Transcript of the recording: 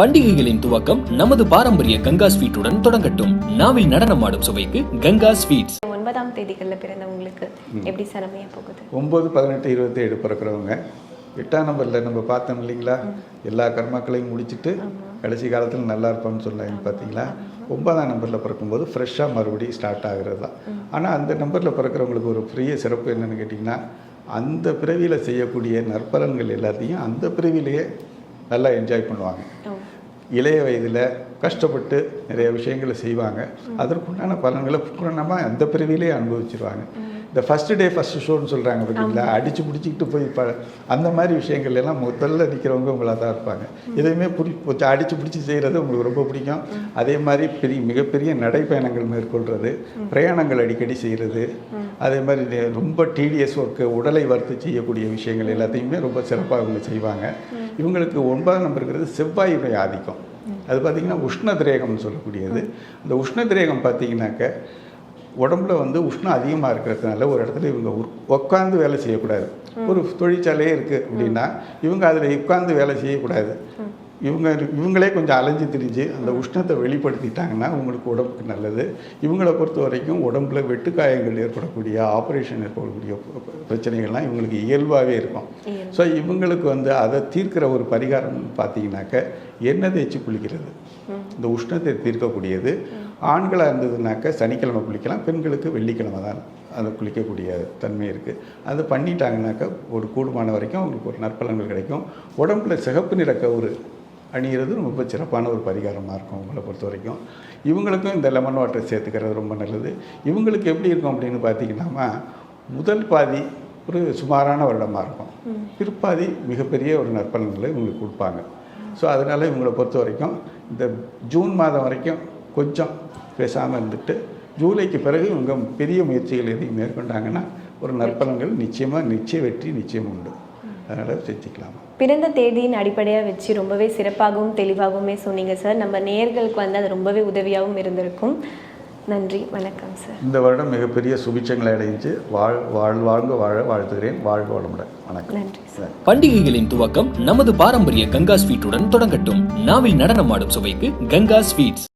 பண்டிகைகளின் துவக்கம் நமது பாரம்பரிய கங்கா ஸ்வீட்டுடன் தொடங்கட்டும். நாவில் நடனமாடும் சுவைக்கு கங்கா ஸ்வீட்ஸ். ஒன்பதாம் தேதிகளில் பிறந்தவங்களுக்கு எப்படி சார் அமைய போகுது? ஒம்பது பதினெட்டு இருபத்தேழு பிறக்கிறவங்க. எட்டாம் நம்பரில் நம்ம பார்த்தோம் இல்லைங்களா? எல்லா கர்மாக்களையும் முடிச்சுட்டு கடைசி காலத்தில் நல்லா இருப்போம்னு சொன்னாங்க பார்த்தீங்களா? ஒன்பதாம் நம்பரில் பிறக்கும்போது ஃப்ரெஷ்ஷாக மறுபடியும் ஸ்டார்ட் ஆகிறது? தான் ஆனால் அந்த நம்பரில் பிறக்கிறவங்களுக்கு ஒரு பெரிய சிறப்பு என்னென்னு கேட்டிங்கன்னா அந்த பிறவியில் செய்யக்கூடிய நற்பலன்கள் எல்லாத்தையும் அந்த பிறவிலேயே நல்லா என்ஜாய் பண்ணுவாங்க. இளைய வயதில் கஷ்டப்பட்டு நிறைய விஷயங்களை செய்வாங்க. அதற்குண்டான பலன்களை பூரணமாக அந்த பிறவிலே அனுபவிச்சிருவாங்க. இந்த ஃபஸ்ட்டு டே ஃபஸ்ட்டு ஷோன்னு சொல்கிறாங்க பார்த்தீங்களா அடித்து பிடிச்சிக்கிட்டு போய் ப அந்த மாதிரி விஷயங்கள் எல்லாம் முதல்ல நிற்கிறவங்க உங்களாக தான் இருப்பாங்க. எதையுமே புடி அடித்து பிடிச்சி செய்கிறது உங்களுக்கு ரொம்ப பிடிக்கும். அதே மாதிரி பெரிய மிகப்பெரிய நடைப்பயணங்கள் மேற்கொள்கிறது பிரயாணங்கள் அடிக்கடி செய்கிறது அதே மாதிரி ரொம்ப டிடிஎஸ் ஒர்க்கு உடலை வறுத்து செய்யக்கூடிய விஷயங்கள் எல்லாத்தையுமே ரொம்ப சிறப்பாக இவங்க செய்வாங்க. இவங்களுக்கு ஒன்பதாம் நம்பருங்கிறது செவ்வாயுடைய ஆதிக்கம். அது பார்த்திங்கன்னா உஷ்ணதிரேகம்னு சொல்லக்கூடியது. அந்த உஷ்ணதிரேகம் பார்த்தீங்கன்னாக்க உடம்புல வந்து உஷ்ணம் அதிகமாக இருக்கிறதுனால ஒரு இடத்துல இவங்க உட்கார்ந்து வேலை செய்யக்கூடாது. ஒரு தொழிற்சாலையே இருக்குது அப்படின்னா இவங்க அதில் உட்கார்ந்து வேலை செய்யக்கூடாது. இவங்க இவங்களே கொஞ்சம் அலைஞ்சு திரிஞ்சு அந்த உஷ்ணத்தை வெளிப்படுத்திட்டாங்கன்னா உங்களுக்கு உடம்புக்கு நல்லது. இவங்களை பொறுத்த வரைக்கும் உடம்புல வெட்டுக்காயங்கள் ஏற்படக்கூடிய ஆப்ரேஷன் ஏற்படக்கூடிய பிரச்சனைகள்லாம் இவங்களுக்கு இயல்பாகவே இருக்கும். ஸோ இவங்களுக்கு வந்து அதை தீர்க்கிற ஒரு பரிகாரம் பார்த்தீங்கன்னாக்க எண்ணெய் தேய்ச்சி குளிக்கிறது. இந்த உஷ்ணத்தை தீர்க்கக்கூடியது. ஆண்களாக இருந்ததுனாக்க சனிக்கிழமை குளிக்கலாம் பெண்களுக்கு வெள்ளிக்கிழமை தான் அதை குளிக்கக்கூடிய தன்மை இருக்குது அது பண்ணிட்டாங்கனாக்கா ஒரு கூடுமான வரைக்கும் அவங்களுக்கு ஒரு நற்பலன்கள் கிடைக்கும். உடம்புல சிகப்பு நிற கவுரு அணிகிறது ரொம்ப சிறப்பான ஒரு பரிகாரமாக இருக்கும் அவங்கள பொறுத்த வரைக்கும். இவங்களுக்கும் இந்த லெமன் வாட்டர் சேர்த்துக்கிறது ரொம்ப நல்லது. இவங்களுக்கு எப்படி இருக்கும் அப்படின்னு பார்த்தீங்கன்னா முதல் பாதி ஒரு சுமாரான வருடமாக இருக்கும். பிற்பாதி மிகப்பெரிய ஒரு நற்பலன்களை இவங்களுக்கு கொடுப்பாங்க. ஸோ அதனால் இவங்களை பொறுத்த வரைக்கும் இந்த ஜூன் மாதம் வரைக்கும் கொஞ்சம் பேசாமல் இருந்துட்டு ஜூலைக்கு பிறகு இவங்க பெரிய முயற்சிகள் எதையும் மேற்கொண்டாங்கன்னா ஒரு நற்பலன்கள் நிச்சயமாக நிச்சய வெற்றி நிச்சயம் உண்டு. அதனால் செஞ்சுக்கலாம் பிறந்த தேதியின் அடிப்படையாக வச்சு ரொம்பவே சிறப்பாகவும் தெளிவாகவுமே சொன்னீங்க சார் நம்ம நேயர்களுக்கு வந்து அது ரொம்பவே உதவியாகவும் இருந்திருக்கும். நன்றி. வணக்கம் சார் இந்த வருடம் மிகப்பெரிய சுபிட்சங்களை அடைஞ்சு வாழ் வாழ் வாழ்க வாழ வாழ்த்துகிறேன். வாழ்க வளமுடன். வணக்கம். நன்றி சார் பண்டிகைகளின் துவக்கம் நமது பாரம்பரிய கங்கா ஸ்வீட்டுடன் தொடங்கட்டும். நாவில் நடனமாடும் சுவைக்கு கங்கா ஸ்வீட்ஸ்.